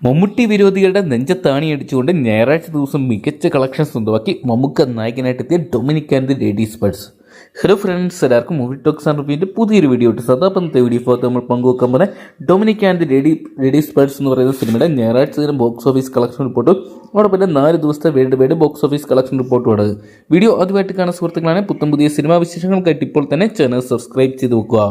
മമ്മൂട്ടി വിരോധികളുടെ നെഞ്ചത്താണി അടിച്ചുകൊണ്ട് ഞായറാഴ്ച ദിവസം മികച്ച കളക്ഷൻ സ്വന്തമാക്കി Mammukka നായകനായിട്ടെത്തിയ Dominic and ladies purse hello friends എല്ലാവർക്കും മൂവി ടോക്സ് ആൻഡ് റിവ്യൂവിന്റെ പുതിയൊരു വീഡിയോ ഇട്ട് സദാപന്നത്തെ വീഡിയോ ഫോർ നമ്മൾ പങ്കുവെക്കാൻ പറഞ്ഞ Dominic and the lady ladies എന്ന് പറയുന്ന സിനിമയുടെ ഞായറാഴ്ച ദിനം ബോക്സ് ഓഫീസ് കളക്ഷൻ റിപ്പോർട്ടും അവിടെ പിന്നെ നാല് ദിവസത്തെ world wide box office collection റിപ്പോർട്ടും ആണ്. വീഡിയോ ആദ്യമായിട്ട് കാണുന്ന സുഹൃത്തുക്കളാണ് പുത്തൻ പുതിയ സിനിമാ വിശേഷങ്ങൾക്കായിട്ട് ഇപ്പോൾ തന്നെ ചാനൽ സബ്സ്ക്രൈബ് ചെയ്ത് വെക്കുക.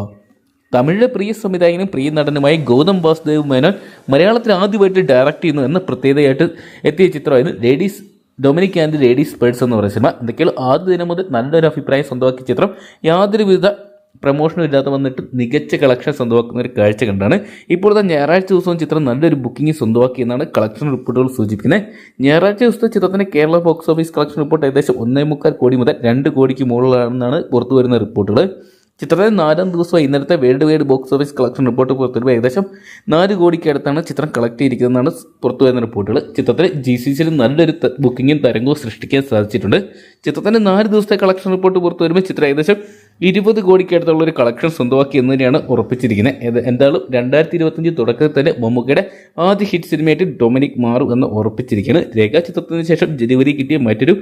തമിഴിലെ പ്രിയ സംവിധായകനും പ്രിയ നടനുമായ ഗൗതം വാസുദേവ് മേനോൻ മലയാളത്തിൽ ആദ്യമായിട്ട് ഡയറക്റ്റ് ചെയ്യുന്നു എന്ന പ്രത്യേകതയായിട്ട് എത്തിയ ചിത്രമായിരുന്നു ladies Dominic and ladies purse എന്ന് പറയുന്ന സിനിമ. എന്തൊക്കെയാണ് ആദ്യ ദിനം മുതൽ നല്ലൊരു അഭിപ്രായം സ്വന്തമാക്കിയ ചിത്രം. യാതൊരുവിധ പ്രമോഷനും ഇല്ലാതെ വന്നിട്ട് മികച്ച കളക്ഷൻ സ്വന്തമാക്കുന്ന ഒരു കാഴ്ച കണ്ടാണ്. ഇപ്പോഴത്തെ ഞായറാഴ്ച ദിവസവും ചിത്രം നല്ലൊരു ബുക്കിംഗ് സ്വന്തമാക്കി എന്നാണ് കളക്ഷൻ റിപ്പോർട്ടുകൾ സൂചിപ്പിക്കുന്നത്. ഞായറാഴ്ച ദിവസത്തെ ചിത്രത്തിന് Kerala box office collection report ഏകദേശം ഒന്നേ മുക്കാൽ കോടി മുതൽ രണ്ട് കോടിക്ക് മുകളിലാണെന്നാണ് പുറത്തു വരുന്ന റിപ്പോർട്ടുകൾ ചിത്രത്തിൽ നാലാം ദിവസം ഇന്നലത്തെ world wide box office collection report പുറത്തുവരുമ്പോൾ ഏകദേശം നാല് കോടിക്ക് അടുത്താണ് ചിത്രം കളക്ട് ചെയ്തിരിക്കുന്നതെന്നാണ് പുറത്തു വരുന്ന റിപ്പോർട്ടുകൾ. ചിത്രത്തിൽ ജി സി സിയിൽ നല്ലൊരു ബുക്കിങ്ങും തരംഗവും സൃഷ്ടിക്കാൻ സാധിച്ചിട്ടുണ്ട്. ചിത്രത്തിന്റെ നാല് ദിവസത്തെ കളക്ഷൻ റിപ്പോർട്ട് പുറത്തു വരുമ്പോൾ ചിത്രം ഏകദേശം ഇരുപത് കോടിക്ക് അടുത്തുള്ള ഒരു കളക്ഷൻ സ്വന്തമാക്കി എന്ന് തന്നെയാണ് ഉറപ്പിച്ചിരിക്കുന്നത്. എന്തായാലും രണ്ടായിരത്തി ഇരുപത്തഞ്ച് തുടക്കത്തിൽ തന്നെ മമ്മൂക്കയുടെ ആദ്യ ഹിറ്റ് സിനിമയായിട്ട് ഡൊമിനിക് മാറും എന്ന് ഉറപ്പിച്ചിരിക്കുകയാണ് രേഖാ ചിത്രത്തിന് ശേഷം ജനുവരി കിട്ടിയ മറ്റൊരു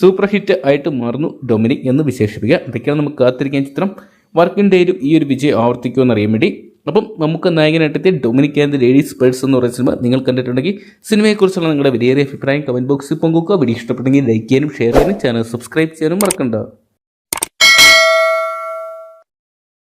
സൂപ്പർ ഹിറ്റ് ആയിട്ട് മാറുന്നു ഡൊമിനിക് എന്ന് വിശേഷിപ്പിക്കുക. അതൊക്കെയാണ് നമുക്ക് കാത്തിരിക്കാൻ ചിത്രം. വർക്കിംഗ് ഡേയിലും ഈ ഒരു വിജയം ആവർത്തിക്കുമെന്ന് അറിയാൻ വേണ്ടി. അപ്പം നമുക്ക് നായകനായിട്ടെത്തിയ ഡൊമിനിക് ആൻഡ് ലേഡീസ് പേഴ്സ് എന്ന് പറയുന്ന സിനിമ നിങ്ങൾ കണ്ടിട്ടുണ്ടെങ്കിൽ സിനിമയെക്കുറിച്ചുള്ള നിങ്ങളുടെ വലിയ അഭിപ്രായം കമന്റ് ബോക്സിൽ പങ്കുവെക്കുക. വീഡിയോ ഇഷ്ടപ്പെട്ടെങ്കിൽ ലൈക്ക് ചെയ്യാനും ഷെയർ ചെയ്യാനും ചാനൽ സബ്സ്ക്രൈബ് ചെയ്യാനും മറക്കണ്ട.